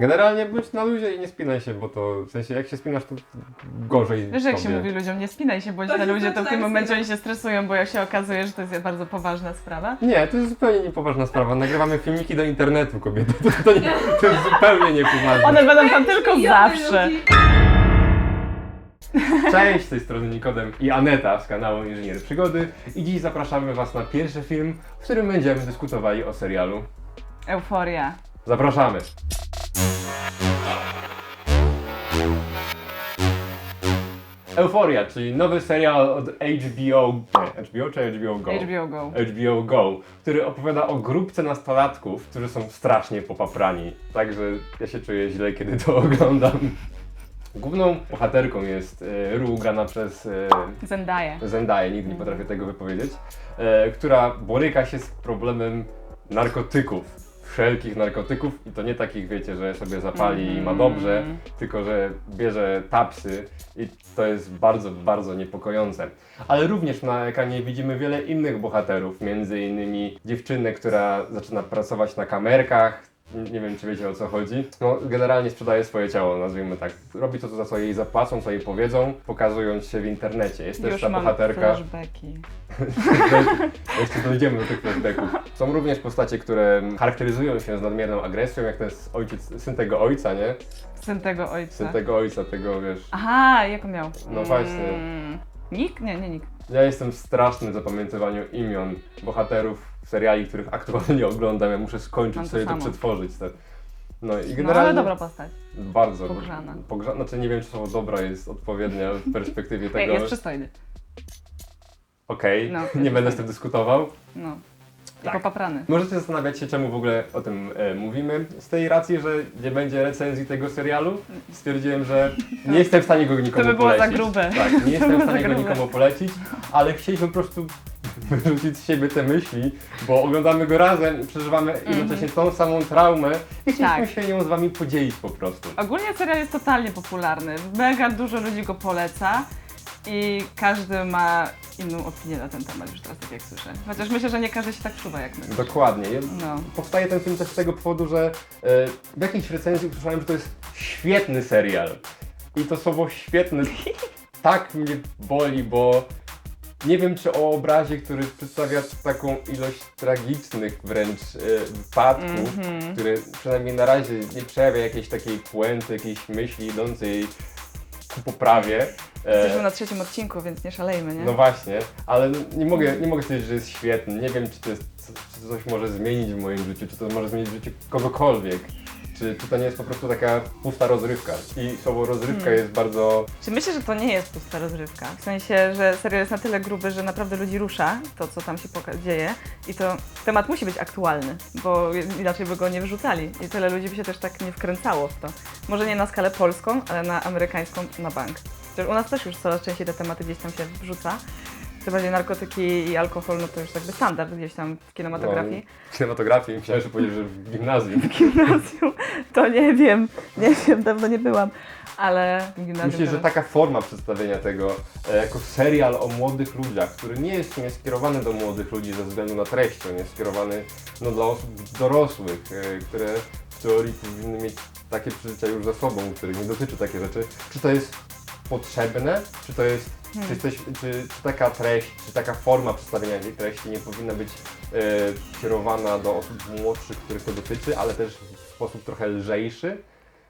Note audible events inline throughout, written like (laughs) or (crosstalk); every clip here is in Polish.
Generalnie bądź na luzie i nie spinaj się, bo to w sensie jak się spinasz, to gorzej Wiesz, jak się tobie. mówi ludziom, nie spinaj się, bądź To na się ludzie, to w zaczyna tym momencie spinać. oni się stresują, bo jak się okazuje, że to jest bardzo poważna sprawa. Nie, to jest zupełnie niepoważna sprawa. Nagrywamy filmiki do internetu, kobiety. To, to, nie, to jest zupełnie niepoważne. One będą tam tylko zawsze. Cześć, z tej strony Nikodem i Aneta z kanału Inżynier Przygody i dziś zapraszamy Was na pierwszy film, w którym będziemy dyskutowali o serialu. Euforia. Zapraszamy! Euforia, czyli nowy serial od HBO. Nie, HBO czy HBO Go? HBO Go. HBO Go, który opowiada o grupce nastolatków, którzy są strasznie popaprani. Także ja się czuję źle, kiedy to (laughs) oglądam. Główną bohaterką jest e, Ru, grana przez e, Zendaya. Zendaya, nigdy nie potrafię tego wypowiedzieć, e, która boryka się z problemem narkotyków. Wszelkich narkotyków i to nie takich, wiecie, że sobie zapali i ma dobrze, tylko że bierze tapsy i to jest bardzo, bardzo niepokojące. Ale również na ekranie widzimy wiele innych bohaterów, między innymi dziewczynę, która zaczyna pracować na kamerkach, nie wiem, czy wiecie o co chodzi. No, generalnie sprzedaje swoje ciało, nazwijmy tak. Robi to, co za co jej zapłacą, co jej powiedzą, pokazując się w internecie. Jest też Już ta mam bohaterka. flashbacki. (laughs) Jeszcze dojdziemy do tych flashbacków. Są również postacie, które charakteryzują się z nadmierną agresją, jak ten ojciec, syn tego ojca, nie? Syn tego ojca. Syn tego ojca, tego wiesz. Aha, jak on miał? No właśnie. Mm, Nick? Nie, nie Nick. Ja jestem straszny w zapamiętywaniu imion bohaterów seriali, których aktualnie oglądam. Ja muszę skończyć Mam to sobie to samo. przetworzyć. Te. No i No generalnie. ale dobra postać. Bardzo. Pogrzana. Pogrza... Znaczy nie wiem, czy słowo dobra jest odpowiednie w (laughs) perspektywie Ej, tego. jest przystojny. Okej, No, jest (laughs) nie będę z tym dyskutował. No. Tak. popaprany. Możecie zastanawiać się, czemu w ogóle o tym e, mówimy. Z tej racji, że nie będzie recenzji tego serialu, stwierdziłem, że nie jestem w stanie go nikomu by było za polecić. grube. Tak, nie (laughs) jestem w za stanie go nikomu polecić, ale chcieliśmy po prostu wyrzucić z siebie te myśli, bo oglądamy go razem i przeżywamy jednocześnie tą samą traumę i chcieliśmy Mhm. Tak. się nią z wami podzielić po prostu. Ogólnie serial jest totalnie popularny. Mega dużo ludzi go poleca i każdy ma inną opinię na ten temat, już teraz tak jak słyszę. Chociaż myślę, że nie każdy się tak czuwa jak my. Dokładnie. No. Powstaje ten film też z tego powodu, że e, w jakiejś recenzji usłyszałem, że to jest świetny serial. I to słowo świetny (laughs) tak mnie boli, bo nie wiem, czy o obrazie, który przedstawia taką ilość tragicznych wręcz e, wypadków, Mhm. który przynajmniej na razie nie przejawia jakiejś takiej puenty, jakiejś myśli idącej ku poprawie. E, Jesteśmy na trzecim odcinku, więc nie szalejmy, nie? no właśnie, ale nie mogę, nie mogę stwierdzić, że jest świetny. Nie wiem, czy to, jest, czy coś może zmienić w moim życiu, czy to może zmienić w życiu kogokolwiek. Czy, czy to nie jest po prostu taka pusta rozrywka? I słowo rozrywka Hmm. jest bardzo. Czy myślę, że to nie jest pusta rozrywka? W sensie, że serial jest na tyle gruby, że naprawdę ludzi rusza to, co tam się poka- dzieje i to temat musi być aktualny, bo inaczej by go nie wyrzucali i tyle ludzi by się też tak nie wkręcało w to. Może nie na skalę polską, ale na amerykańską na bank. Chociaż u nas też już coraz częściej te tematy gdzieś tam się wrzuca. Tym bardziej narkotyki i alkohol, no to już jakby standard gdzieś tam w kinematografii. No, kinematografii, myślałem, że powiedziesz, że w gimnazjum. gimnazjum, to nie wiem, nie wiem, dawno nie byłam, ale w gimnazjum Myślę, że taka forma przedstawienia tego e, jako serial o młodych ludziach, który nie jest nie skierowany do młodych ludzi ze względu na treść, on jest skierowany no, dla osób dorosłych, e, które w teorii powinny mieć takie przeżycia już za sobą, których nie dotyczy takie rzeczy. Czy to jest potrzebne? Czy to jest, Hmm. czy, jesteś, czy, czy taka treść, czy taka forma przedstawienia tej treści nie powinna być e, kierowana do osób młodszych, których to dotyczy, ale też w sposób trochę lżejszy?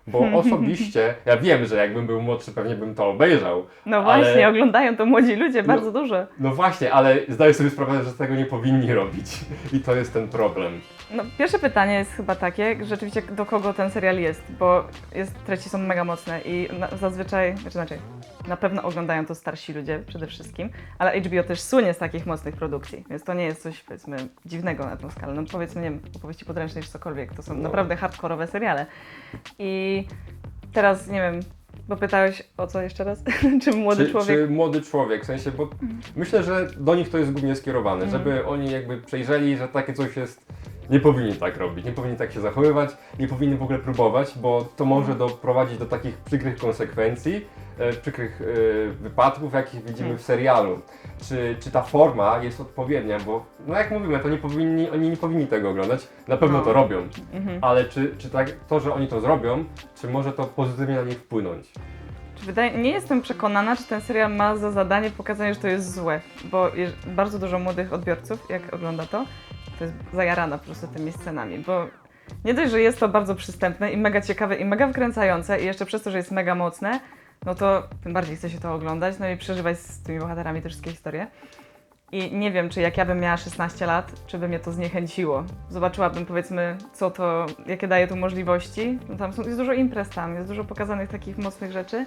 Bo osobiście, ja wiem, że jakbym był młodszy, pewnie bym to obejrzał. No ale- właśnie, oglądają to młodzi ludzie, No. bardzo dużo. No właśnie, ale zdaję sobie sprawę, że tego nie powinni robić. I to jest ten problem. No, pierwsze pytanie jest chyba takie, rzeczywiście do kogo ten serial jest, bo jest, treści są mega mocne i na, zazwyczaj, znaczy inaczej, na pewno oglądają to starsi ludzie przede wszystkim, ale HBO też słynie z takich mocnych produkcji, więc to nie jest coś powiedzmy dziwnego na tą skalę. No powiedzmy, nie wiem, opowieści podręcznej czy cokolwiek, to są No. naprawdę hardkorowe seriale. I teraz, nie wiem, bo pytałeś o co jeszcze raz? (laughs) czy młody czy, człowiek... Czy młody człowiek, w sensie, bo myślę, że do nich to jest głównie skierowane, Mhm. żeby oni jakby przejrzeli, że takie coś jest Nie powinni tak robić, nie powinni tak się zachowywać, nie powinni w ogóle próbować, bo to może doprowadzić do takich przykrych konsekwencji, e, przykrych e, wypadków, jakich widzimy w serialu. Czy, czy ta forma jest odpowiednia, bo no jak mówimy, to nie powinni, oni nie powinni tego oglądać, na pewno No. to robią, Mhm. ale czy, czy tak, to, że oni to zrobią, czy może to pozytywnie na nich wpłynąć? Czy Wydaje, nie jestem przekonana, czy ten serial ma za zadanie pokazanie, że to jest złe, bo jeż- bardzo dużo młodych odbiorców, jak ogląda to, to jest zajarana po prostu tymi scenami, bo nie dość, że jest to bardzo przystępne i mega ciekawe i mega wkręcające i jeszcze przez to, że jest mega mocne, no to tym bardziej chce się to oglądać, no i przeżywać z tymi bohaterami te wszystkie historie. I nie wiem, czy jak ja bym miała 16 lat, czy by mnie to zniechęciło. Zobaczyłabym, powiedzmy, co to, jakie daje tu możliwości. No tam są, jest dużo imprez tam, jest dużo pokazanych takich mocnych rzeczy.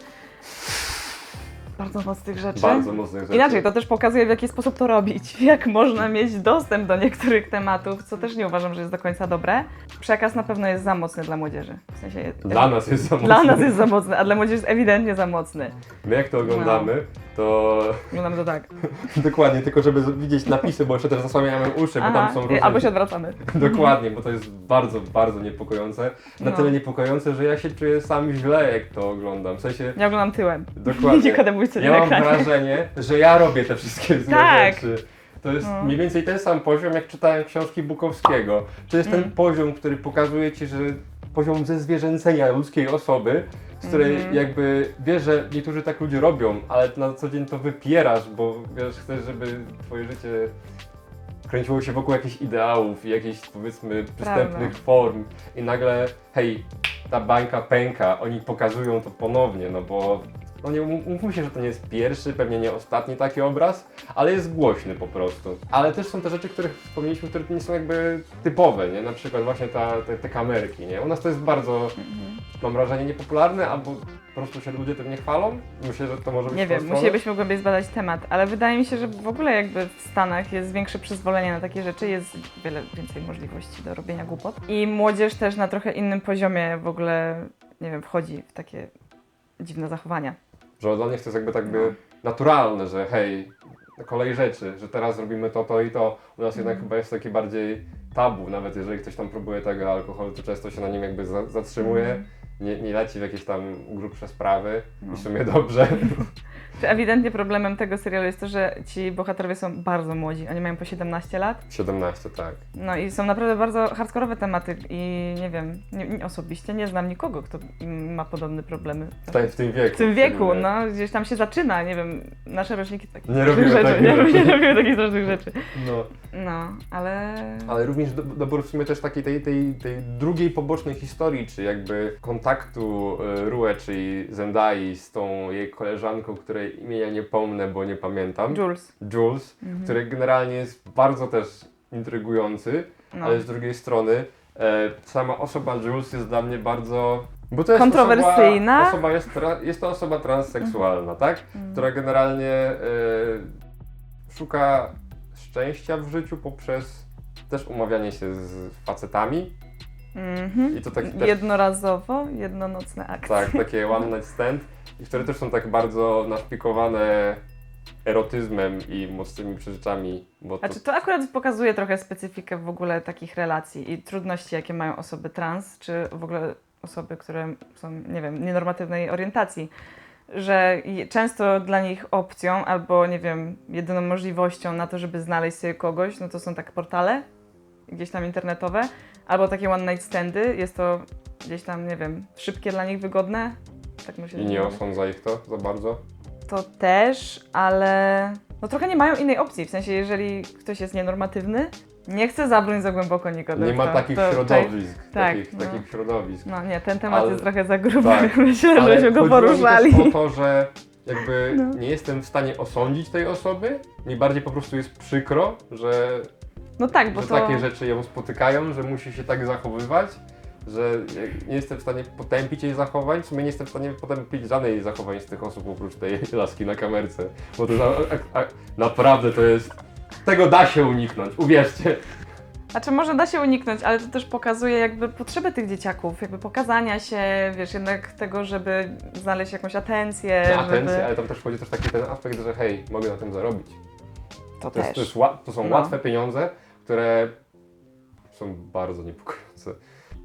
Bardzo mocnych rzeczy. Bardzo mocnych rzeczy. Inaczej, to też pokazuje, w jaki sposób to robić, (laughs) jak można mieć dostęp do niektórych tematów, co też nie uważam, że jest do końca dobre. Przekaz na pewno jest za mocny dla młodzieży. W sensie, Dla nas jest za dla mocno. nas jest za mocny, a dla młodzieży jest ewidentnie za mocny. My jak to oglądamy, to Oglądamy to tak. (laughs) dokładnie, tylko żeby z- widzieć napisy, bo jeszcze też zasłaniamy uszy, bo tam są różne... albo się odwracamy. (laughs) Dokładnie, bo to jest bardzo, bardzo niepokojące. Na No. tyle niepokojące, że ja się czuję sam źle, jak to oglądam. W sensie, Ja oglądam tyłem. dokładnie. (laughs) Nie kademujcie Ja na mam ekranie. wrażenie, że ja robię te wszystkie złe Tak. rzeczy. To jest No. mniej więcej ten sam poziom, jak czytałem książki Bukowskiego. To jest ten Mm. poziom, który pokazuje ci, że poziom zezwierzęcenia ludzkiej osoby, z której Mhm. jakby wiesz, że niektórzy tak ludzie robią, ale na co dzień to wypierasz, bo wiesz, chcesz, żeby twoje życie kręciło się wokół jakichś ideałów i jakichś powiedzmy przystępnych form i nagle hej, ta bańka pęka, oni pokazują to ponownie, no bo no nie mów- mówmy się, że to nie jest pierwszy, pewnie nie ostatni taki obraz, ale jest głośny po prostu. Ale też są te rzeczy, których wspomnieliśmy, które nie są jakby typowe, nie? Na przykład właśnie ta, te, te kamerki, nie? U nas to jest bardzo, Mhm. mam wrażenie, niepopularne, albo po prostu się ludzie tym nie chwalą. Myślę, że to może być Nie wiem, musielibyśmy głębiej zbadać temat, ale wydaje mi się, że w ogóle jakby w Stanach jest większe przyzwolenie na takie rzeczy, jest wiele więcej możliwości do robienia głupot. I młodzież też na trochę innym poziomie w ogóle, nie wiem, wchodzi w takie dziwne zachowania. Że dla nich to jest jakby tak by naturalne, że hej, kolej rzeczy, że teraz robimy to, to i to. U nas jednak Mhm. chyba jest taki bardziej tabu, nawet jeżeli ktoś tam próbuje tego alkoholu, to często się na nim jakby za, zatrzymuje, Mhm. nie, nie leci w jakieś tam grubsze sprawy No. i w sumie dobrze. (laughs) Ewidentnie problemem tego serialu jest to, że ci bohaterowie są bardzo młodzi, oni mają po 17 lat, 17, tak. no i są naprawdę bardzo hardkorowe tematy i nie wiem, nie, nie, osobiście nie znam nikogo, kto im ma podobne problemy. W, te, w tym wieku. W tym wieku, no, gdzieś tam się zaczyna, nie wiem, nasze roczniki takich Nie robimy rzeczy, takich nie, rzeczy. nie robimy takich strasznych rzeczy. No. No, ale... Ale również do, dobór w sumie też takiej tej, tej, tej drugiej pobocznej historii, czy jakby kontaktu y, Rue, czyli Zendai z tą jej koleżanką, której imienia nie pomnę, bo nie pamiętam. Jules. Jules, Mhm. który generalnie jest bardzo też intrygujący, No. ale z drugiej strony e, sama osoba Jules jest dla mnie bardzo... Bo to jest Kontrowersyjna? Osoba, osoba jest, tra, jest to osoba transseksualna, tak? Mhm. Która generalnie e, szuka szczęścia w życiu poprzez też umawianie się z facetami Mhm. i to tak też Jednorazowo, jednonocne akcje. tak, takie (laughs) one night stand, i które też są tak bardzo naszpikowane erotyzmem i mocnymi przeżyczami, bo to Znaczy, to akurat pokazuje trochę specyfikę w ogóle takich relacji i trudności, jakie mają osoby trans, czy w ogóle osoby, które są, nie wiem, nienormatywnej orientacji. Że i- często dla nich opcją albo, nie wiem, jedyną możliwością na to, żeby znaleźć sobie kogoś, no to są takie portale gdzieś tam internetowe, albo takie one night standy. Jest to gdzieś tam, nie wiem, szybkie dla nich, wygodne. Tak myślę. i że nie osądza ich to za bardzo. To też, ale no trochę nie mają innej opcji. W sensie, jeżeli ktoś jest nienormatywny, nie chce zabrnąć za głęboko nikogo. Nie ma to, takich to, środowisk, tak, takich, no. takich środowisk. No nie, ten temat Ale- jest trochę za gruby. tak. (laughs) Myślę, Ale żeśmy go chodziło mi poruszali. też o to, że jakby No. nie jestem w stanie osądzić tej osoby, mi bardziej po prostu jest przykro, że, No tak, bo że to... takie rzeczy ją spotykają, że musi się tak zachowywać, że nie jestem w stanie potępić jej zachowań, w sumie nie jestem w stanie potępić żadnej jej zachowań z tych osób oprócz tej (laughs) laski na kamerce, bo to za- a, a, naprawdę to jest... Tego da się uniknąć, uwierzcie. Znaczy może da się uniknąć, ale to też pokazuje jakby potrzeby tych dzieciaków, jakby pokazania się, wiesz, jednak tego, żeby znaleźć jakąś atencję, Na atencję, żeby... ale tam też wchodzi też taki ten aspekt, że hej, mogę na tym zarobić. To To, jest, też. to, jest, to są No. łatwe pieniądze, które są bardzo niepokojące.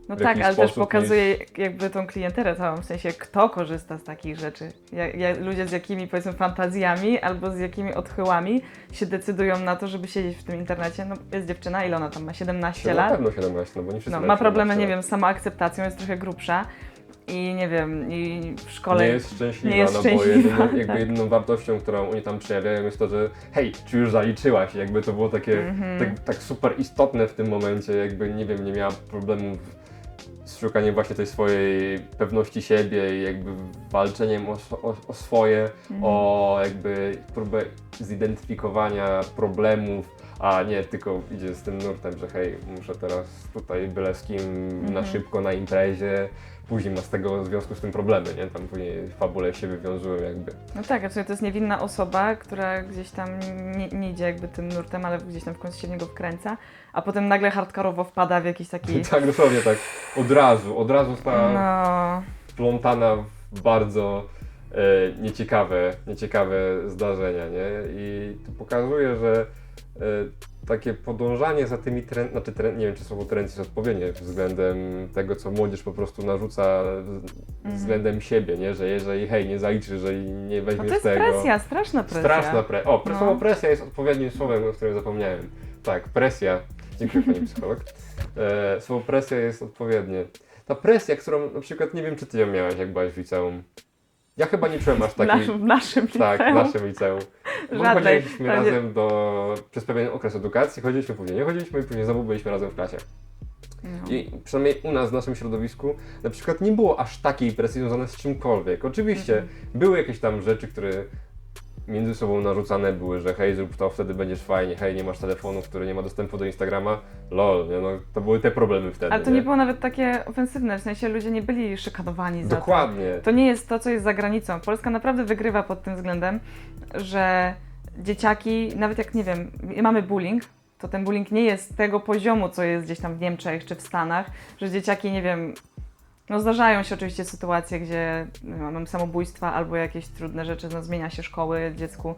No w tak, ale też pokazuje jakby tą klienterę całą, w sensie kto korzysta z takich rzeczy. Ja, ja, ludzie z jakimi powiedzmy fantazjami albo z jakimi odchyłami się decydują na to, żeby siedzieć w tym internecie. No jest dziewczyna, ile ona tam ma? 17 Na lat? pewno 17, no bo nie wszyscy No, ma problemy, 17 nie wiem, z samoakceptacją, jest trochę grubsza i nie wiem, i w szkole... Nie jest szczęśliwa, nie jest no szczęśliwa, bo jedyną, (laughs) jakby tak. jedyną wartością, którą oni tam przejawiają jest to, że hej, czy już zaliczyłaś? Jakby to było takie Mhm. tak, tak super istotne w tym momencie, jakby nie wiem, nie miała problemów z szukaniem właśnie tej swojej pewności siebie i jakby walczeniem o, o, o swoje, Mhm. o jakby próbę zidentyfikowania problemów, a nie tylko idzie z tym nurtem, że hej, muszę teraz tutaj byle z kim na Mhm. szybko na imprezie, później ma z tego w związku z tym problemy, nie? Tam później w fabule się wywiązują jakby. No tak, a to jest niewinna osoba, która gdzieś tam nie, nie idzie jakby tym nurtem, ale gdzieś tam w końcu się w niego wkręca, a potem nagle hardkorowo wpada w jakiś taki... (laughs) tak dosłownie tak, od razu, od razu została No... wplątana w bardzo e, nieciekawe, nieciekawe zdarzenia, nie? I to pokazuje, że e, takie podążanie za tymi trendami, znaczy trend, nie wiem czy słowo trend jest odpowiednie względem tego, co młodzież po prostu narzuca z- względem siebie, nie? Że jeżeli hej, nie zaliczysz, jeżeli nie No weźmiesz to jest tego. presja, straszna presja. Straszna presja. O, No. słowo presja jest odpowiednim słowem, o którym zapomniałem. Tak, presja. Dziękuję pani psycholog. E, słowo presja jest odpowiednie. Ta presja, którą na przykład nie wiem, czy ty ją miałaś, jak byłaś w liceum. Ja chyba nie czułem aż W takiej. naszym, w naszym Tak, w liceum. naszym liceum. Bo Żadnej. chodziliśmy nie- razem do, przez pewien okres edukacji, chodziliśmy później, nie chodziliśmy i później znowu byliśmy razem w klasie. No. I przynajmniej u nas, w naszym środowisku, na przykład nie było aż takiej presji związanej z czymkolwiek. Oczywiście były jakieś tam rzeczy, które między sobą narzucane były, że hej, zrób to, wtedy będziesz fajnie, hej, nie masz telefonu, który nie ma dostępu do Instagrama, lol, nie? No, to były te problemy wtedy, Ale to nie było nawet takie ofensywne, w sensie ludzie nie byli szykanowani za to. Dokładnie. To nie jest to, co jest za granicą. Polska naprawdę wygrywa pod tym względem, że dzieciaki, nawet jak nie wiem, mamy bullying, to ten bullying nie jest tego poziomu, co jest gdzieś tam w Niemczech czy w Stanach, że dzieciaki, nie wiem, no zdarzają się oczywiście sytuacje, gdzie wiem, mamy samobójstwa albo jakieś trudne rzeczy, no zmienia się szkoły dziecku,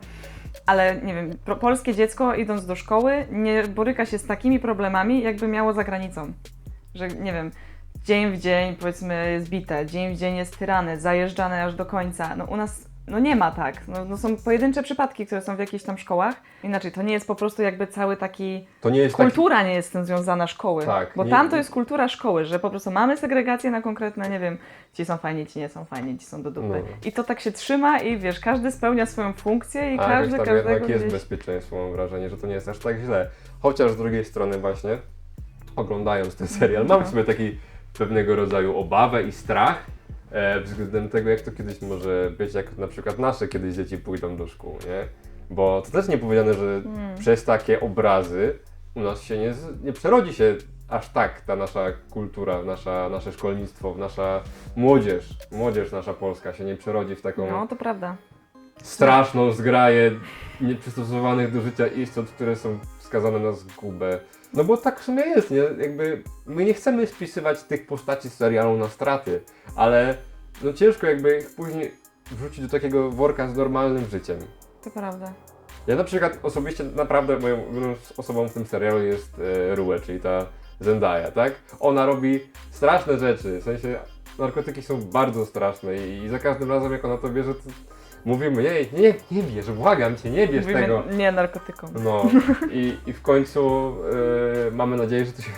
ale nie wiem, polskie dziecko idąc do szkoły nie boryka się z takimi problemami, jakby miało za granicą. Że nie wiem, dzień w dzień powiedzmy jest bite, dzień w dzień jest tyrany, zajeżdżane aż do końca. No u nas no nie ma tak. No, no są pojedyncze przypadki, które są w jakichś tam szkołach. Inaczej, to nie jest po prostu jakby cały taki... To nie jest taki... Kultura nie jest z tym związana szkoły. Tak, bo nie- tam to jest kultura szkoły, że po prostu mamy segregację na konkretne, nie wiem, ci są fajni, ci nie są fajni, ci są do dupy. No. I to tak się trzyma i wiesz, każdy spełnia swoją funkcję i A każdy tam każdego jednak jest gdzieś... bezpieczeństwo, mam wrażenie, że to nie jest aż tak źle. Chociaż z drugiej strony właśnie, oglądając ten serial, mam w sobie taki pewnego rodzaju obawę i strach e, względem tego, jak to kiedyś może być, jak na przykład nasze kiedyś dzieci pójdą do szkół, nie? Bo to też nie powiedziane, że Hmm. przez takie obrazy u nas się nie, nie przerodzi się aż tak ta nasza kultura, nasza, nasze szkolnictwo, nasza młodzież, młodzież nasza polska się nie przerodzi w taką No, to prawda. straszną zgraję nieprzystosowanych do życia istot, które są skazane na zgubę. No bo tak w sumie jest, nie? Jakby my nie chcemy spisywać tych postaci z serialu na straty, ale no ciężko jakby ich później wrzucić do takiego worka z normalnym życiem. To prawda. Ja na przykład osobiście naprawdę moją ulubioną osobą w tym serialu jest e, Rue, czyli ta Zendaya, tak? Ona robi straszne rzeczy, w sensie narkotyki są bardzo straszne i, i za każdym razem jak ona to bierze, to mówimy, nie, nie, nie bierz, błagam cię, nie bierz Mówimy tego. nie narkotykom. No (laughs) i, i w końcu e, mamy nadzieję, że to się,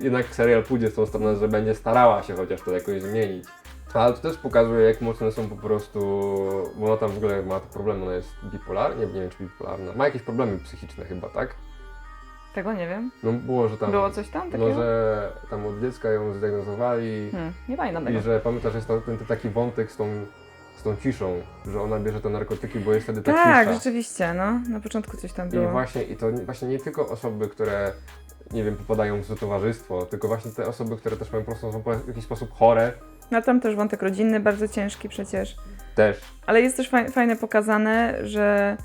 jednak serial pójdzie w tą stronę, że będzie starała się chociaż to jakoś zmienić. Ale to też pokazuje, jak mocne są po prostu, bo ona tam w ogóle ma te problemy, ona jest bipolarna, nie, nie wiem czy bipolarna, ma jakieś problemy psychiczne chyba, tak? Tego nie wiem. No było, że tam, Było coś tam takiego? no że tam od dziecka ją zdiagnozowali Hmm, nie pamiętam i tego. że pamiętasz, jest to, ten, ten taki wątek z tą, tą ciszą, że ona bierze te narkotyki, bo jest wtedy ta Tak, cisza. rzeczywiście, no. Na początku coś tam I było. właśnie, i to nie- właśnie nie tylko osoby, które nie wiem, popadają w towarzystwo, tylko właśnie te osoby, które też mają po prostu są w jakiś sposób chore, No tam też wątek rodzinny, bardzo ciężki przecież. też. Ale jest też faj, fajne pokazane, że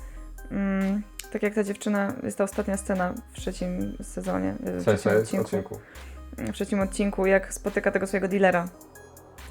mm, tak jak ta dziewczyna, jest ta ostatnia scena w trzecim sezonie, w trzecim odcinku, odcinku. w trzecim odcinku, jak spotyka tego swojego dealera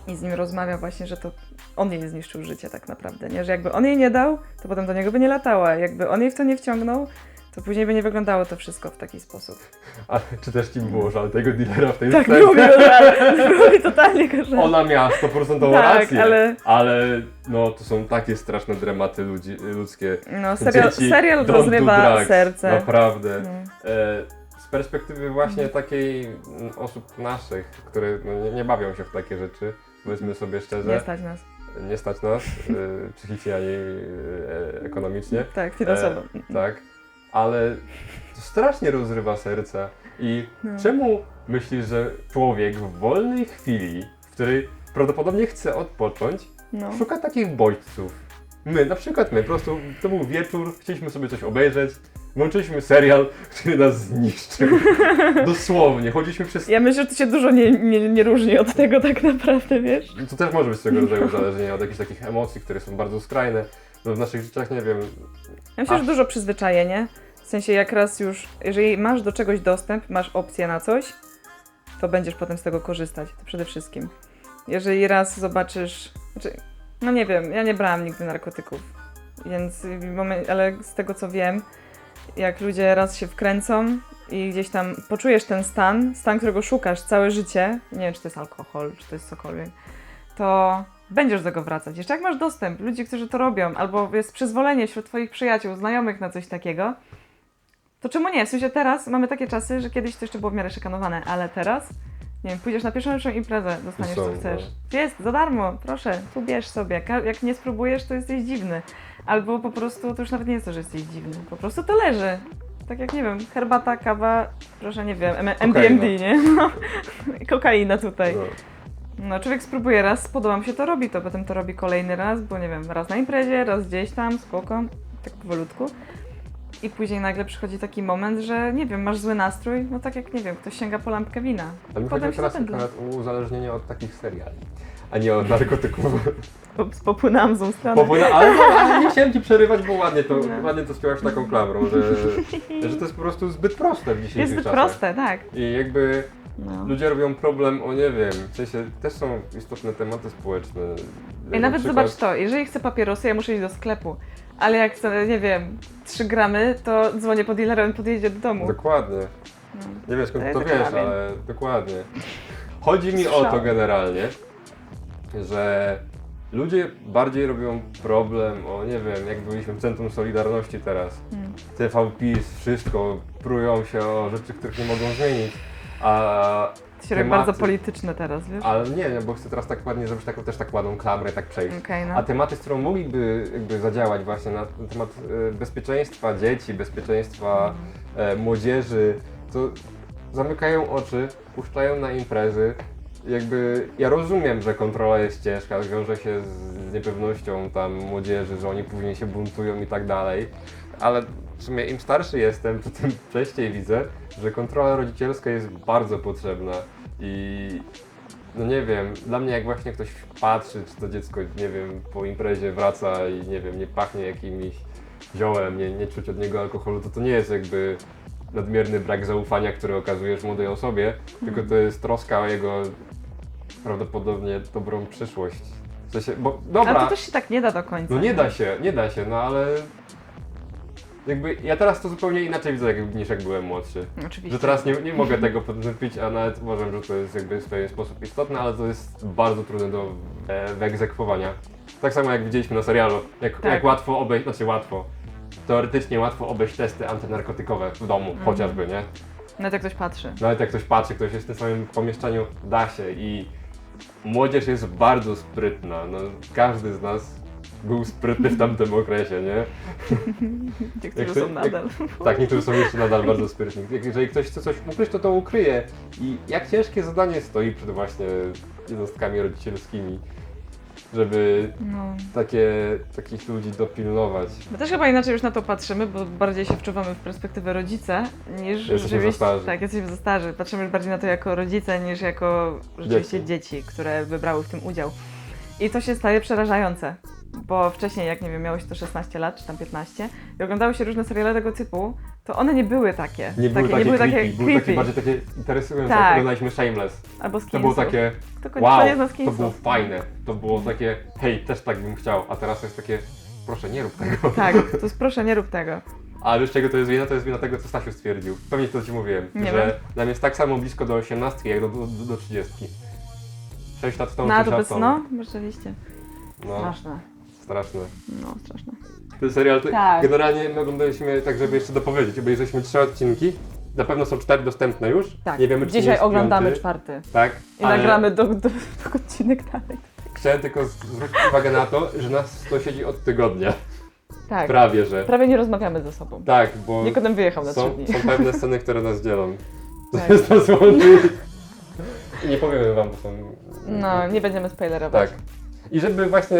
i z nim rozmawia właśnie, że to on jej zniszczył życie tak naprawdę, nie? Że jakby on jej nie dał, to potem do niego by nie latała, jakby on jej w to nie wciągnął, to później by nie wyglądało to wszystko w taki sposób. Ale czy też ci było żal tego dealera w tej Tak, scenie? było mi żal, było mi totalnie żal. Ona miała 100% Tak, rację, ale- ale no to są takie straszne dramaty ludzi, ludzkie. No, serial, Dzieci, serial rozrywa drugs, serce. Naprawdę. No. E, z perspektywy właśnie takiej mm, osób naszych, które no, nie, nie bawią się w takie rzeczy, powiedzmy sobie szczerze, Nie stać nas. nie stać nas e, psychicznie ani e, ekonomicznie. Tak, finansowo. E, tak, ale to strasznie rozrywa serca. I No. czemu myślisz, że człowiek w wolnej chwili, w której prawdopodobnie chce odpocząć, No. szuka takich bodźców? My, na przykład my, po prostu to był wieczór, chcieliśmy sobie coś obejrzeć, włączyliśmy serial, który nas zniszczył. (laughs) Dosłownie, chodziliśmy przez... Ja myślę, że to się dużo nie, nie, nie różni od tego tak naprawdę, wiesz? To też może być swego rodzaju uzależnienie od jakichś takich emocji, które są bardzo skrajne. No w naszych życiach, nie wiem, Ja myślę, A- że dużo przyzwyczajenie. W sensie jak raz już, jeżeli masz do czegoś dostęp, masz opcję na coś, to będziesz potem z tego korzystać. To przede wszystkim. Jeżeli raz zobaczysz, znaczy, no nie wiem, ja nie brałam nigdy narkotyków, więc ale z tego co wiem, jak ludzie raz się wkręcą i gdzieś tam poczujesz ten stan, stan, którego szukasz całe życie, nie wiem czy to jest alkohol, czy to jest cokolwiek, to będziesz do tego wracać. Jeszcze jak masz dostęp, ludzi, którzy to robią, albo jest przyzwolenie wśród Twoich przyjaciół, znajomych na coś takiego, to czemu nie? W sensie teraz mamy takie czasy, że kiedyś to jeszcze było w miarę szykanowane, ale teraz, nie wiem, pójdziesz na pierwszą lepszą imprezę, dostaniesz Są, co chcesz. no. Jest, za darmo, proszę, tu bierz sobie. Ka- Jak nie spróbujesz, to jesteś dziwny. Albo po prostu, to już nawet nie jest to, że jesteś dziwny, po prostu to leży. Tak jak, nie wiem, herbata, kawa, proszę, nie wiem, M- MDMD, nie? No. (laughs) Kokaina tutaj. no, No, człowiek spróbuje raz, spodoba mu się, to robi to, potem to robi kolejny raz, bo nie wiem, raz na imprezie, raz gdzieś tam, spoko, tak powolutku. I później nagle przychodzi taki moment, że nie wiem, masz zły nastrój, no tak jak, nie wiem, ktoś sięga po lampkę wina. ale mi Potem chodzi się teraz akurat o uzależnienie od takich seriali, a nie od narkotyków. Ups, popłynęłam złą stronę. Popłynę, ale, (laughs) ale nie chciałem ci przerywać, bo ładnie to, No. ładnie to spiłaś taką klamrą, że, (laughs) że to jest po prostu zbyt proste w dzisiejszych Jest zbyt czasach. proste, tak. I jakby No. ludzie robią problem o nie wiem, w sensie też są istotne tematy społeczne. I Jak nawet na przykład- zobacz to, jeżeli chcę papierosy, ja muszę iść do sklepu. Ale jak chcę, nie wiem, 3 gramy, to dzwonię po dealera, on podjedzie do domu. Dokładnie. No. Nie wiem skąd To to, jest wiesz, kamień. ale dokładnie. Chodzi mi o to generalnie, że ludzie bardziej robią problem o nie wiem, jak byliśmy w Centrum Solidarności teraz. Hmm. TV PiS, wszystko, prują się o rzeczy, których nie mogą zmienić. A, To się robi Tematy. bardzo polityczne teraz, wiesz? ale nie, nie, bo chcę teraz tak ładnie zrobić taką, też tak ładną klamrę, tak przejść. Okej, no. A tematy, z którą mogliby jakby zadziałać właśnie na temat e, bezpieczeństwa dzieci, bezpieczeństwa e, młodzieży, to zamykają oczy, puszczają na imprezy. Jakby ja rozumiem, że kontrola jest ciężka, wiąże się z niepewnością tam młodzieży, że oni później się buntują i tak dalej, ale w sumie im starszy jestem, to tym (laughs) częściej widzę, że kontrola rodzicielska jest bardzo potrzebna i no nie wiem, dla mnie jak właśnie ktoś patrzy, czy to dziecko, nie wiem, po imprezie wraca i nie wiem, nie pachnie jakimś ziołem, nie, nie czuć od niego alkoholu, to to nie jest jakby nadmierny brak zaufania, który okazujesz młodej osobie, tylko to jest troska o jego prawdopodobnie dobrą przyszłość. W sensie, bo Ale dobra, to też się tak nie da do końca. no nie da się, nie da się, no ale jakby ja teraz to zupełnie inaczej widzę jak, niż jak byłem młodszy. Oczywiście. Że teraz nie, nie mogę tego potępić, a nawet uważam, że to jest jakby w pewien sposób istotne, ale to jest bardzo trudne do e, wyegzekwowania. Tak samo jak widzieliśmy na serialu, jak, Tak. jak łatwo obejść, znaczy łatwo, teoretycznie łatwo obejść testy antynarkotykowe w domu, Mhm. chociażby, nie? Nawet jak ktoś patrzy. Nawet jak ktoś patrzy, ktoś jest w tym samym pomieszczeniu, da się i młodzież jest bardzo sprytna, no każdy z nas był sprytny w tamtym okresie, nie? (laughs) Ci, Jak którzy to- są jak- nadal. Tak, niektórzy są jeszcze nadal bardzo sprytni. Jak- Jeżeli ktoś chce coś ukryć, to to ukryje. I jak ciężkie zadanie stoi przed właśnie jednostkami rodzicielskimi, żeby No. takie, takich ludzi dopilnować. My też chyba inaczej już na to patrzymy, bo bardziej się wczuwamy w perspektywę rodzica niż Jesteśmy rzeczywiście- za starzy. Tak, jesteśmy za starzy. Patrzymy już bardziej na to jako rodzice niż jako rzeczywiście dzieci, które wybrały w tym udział. I to się staje przerażające. Bo wcześniej, jak nie wiem, miałeś to 16 lat, czy tam 15 i oglądały się różne seriale tego typu, to one nie były takie. Nie były takie, nie były creepy, takie były creepy. takie bardziej takie interesujące. Tak. Jak oglądaliśmy Shameless. Albo z To było takie, To wow, to było fajne. To było takie, hej, też tak bym chciał. A teraz jest takie, proszę nie rób tego. Tak, (laughs) to jest proszę, nie rób tego. A wiesz czego to jest wina? To jest wina tego, co Stasiu stwierdził. Pewnie to ci mówiłem, Nie że wiem. nam jest tak samo blisko do 18 jak do, do, do 30. 6 lat temu, No, 6 to lat bez, temu. no, rzeczywiście. no, Straszne. Straszne. No, straszne. Ten serial, to Tak. generalnie my oglądaliśmy, tak żeby jeszcze dopowiedzieć, obejrzeliśmy trzy odcinki. Na pewno są cztery dostępne już. Tak. Nie wiemy, czy nie Dzisiaj jest oglądamy piąty. czwarty. Tak, I ale nagramy do, do, do odcinek dalej. chciałem tylko zwrócić uwagę na to, że nas to siedzi od tygodnia. Tak. Prawie, że. Prawie nie rozmawiamy ze sobą. Tak, bo Nikodem wyjechał na trzy są, dni. są pewne sceny, które nas dzielą. (laughs) Tak. (laughs) To jest nas łączy. I nie powiemy wam, bo są... No, nie będziemy spoilerować. Tak. I żeby właśnie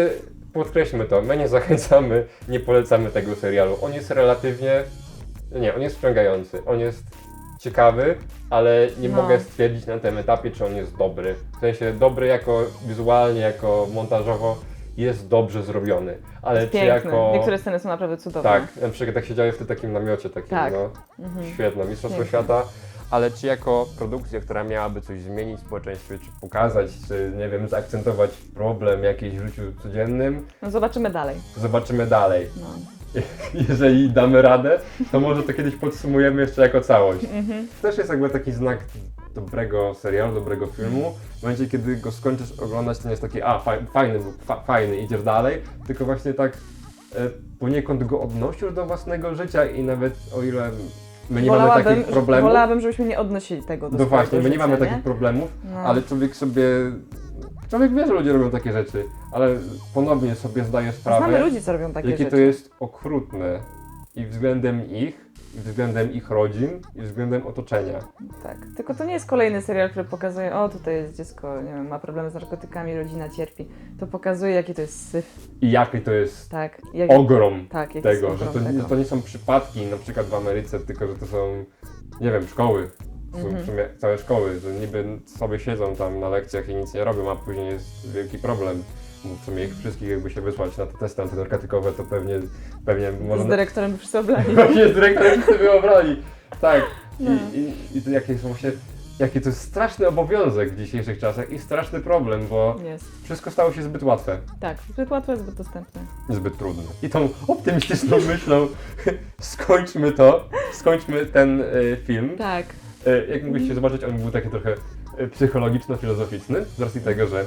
podkreślmy to, my nie zachęcamy, nie polecamy tego serialu. On jest relatywnie. Nie, on jest wciągający. On jest ciekawy, ale nie No. mogę stwierdzić na tym etapie, czy on jest dobry. W sensie dobry jako wizualnie, jako montażowo jest dobrze zrobiony. Ale czy Piękny. jako. Niektóre sceny są naprawdę cudowne. Tak, na przykład jak siedziałeś w tym takim namiocie takim, Tak. no. Mhm. Świetne, Mistrzostwo. Świata. Ale czy jako produkcja, która miałaby coś zmienić w społeczeństwie, czy pokazać, czy nie wiem, zaakcentować problem jakiś w życiu codziennym, No zobaczymy dalej. zobaczymy dalej. No. (laughs) Jeżeli damy radę, to może to kiedyś podsumujemy jeszcze jako całość. Mhm. Też jest jakby taki znak dobrego serialu, dobrego filmu. W momencie, kiedy go skończysz oglądać, to nie jest taki, a faj- fajny, fa, fajny, idziesz dalej, tylko właśnie tak e, poniekąd go odnosisz do własnego życia i nawet o ile my nie mamy takich problemów, wolałabym, żebyśmy nie odnosili tego do no właśnie, my nie mamy życia, takich problemów, No. ale człowiek sobie, człowiek wie, że ludzie robią takie rzeczy, ale ponownie sobie zdaje sprawę, Znamy ludzi, co robią takie jakie rzeczy. to jest okrutne i względem ich, względem ich rodzin, i względem otoczenia. Tak. Tylko to nie jest kolejny serial, który pokazuje, o tutaj jest dziecko, nie wiem, ma problemy z narkotykami, rodzina cierpi. To pokazuje, jaki to jest syf. I jaki to jest Tak. Jak, ogrom tak, jaki tego, jest że to, ogrom tego. to nie są przypadki na przykład w Ameryce, tylko że to są, nie wiem, szkoły. To są Mhm. w sumie całe szkoły, że niby sobie siedzą tam na lekcjach i nic nie robią, a później jest wielki problem. Bo w sumie ich wszystkich jakby się wysłać na te testy antynarkotykowe, to pewnie, pewnie może... (laughs) Z dyrektorem by wszyscy oblali. Właśnie z dyrektorem wszyscy wyobrali. Tak. I, No. i, i to jakie są właśnie, jaki to jest straszny obowiązek w dzisiejszych czasach i straszny problem, bo Jest. wszystko stało się zbyt łatwe. Tak, zbyt łatwo jest zbyt dostępne. Zbyt trudne. I tą optymistyczną (laughs) myślą skończmy to, skończmy ten y, film. Tak. Y, jak mogliście zobaczyć, on był taki trochę y, psychologiczno-filozoficzny, z racji tego, że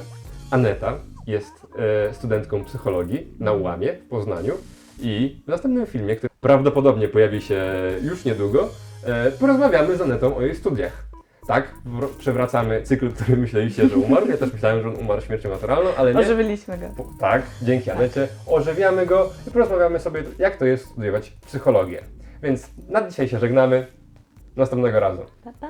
Aneta jest y, studentką psychologii na UAMie w Poznaniu i w następnym filmie, który prawdopodobnie pojawi się już niedługo, y, porozmawiamy z Anetą o jej studiach. Tak, wr- przewracamy cykl, który (laughs) myśleliście, że umarł. Ja też myślałem, że on umarł śmiercią naturalną, ale nie. Ożywiliśmy go. Po- Tak, dzięki Anecie. Ożywiamy go i porozmawiamy sobie, jak to jest studiować psychologię. Więc na dzisiaj się żegnamy. Następnego razu. Pa, pa.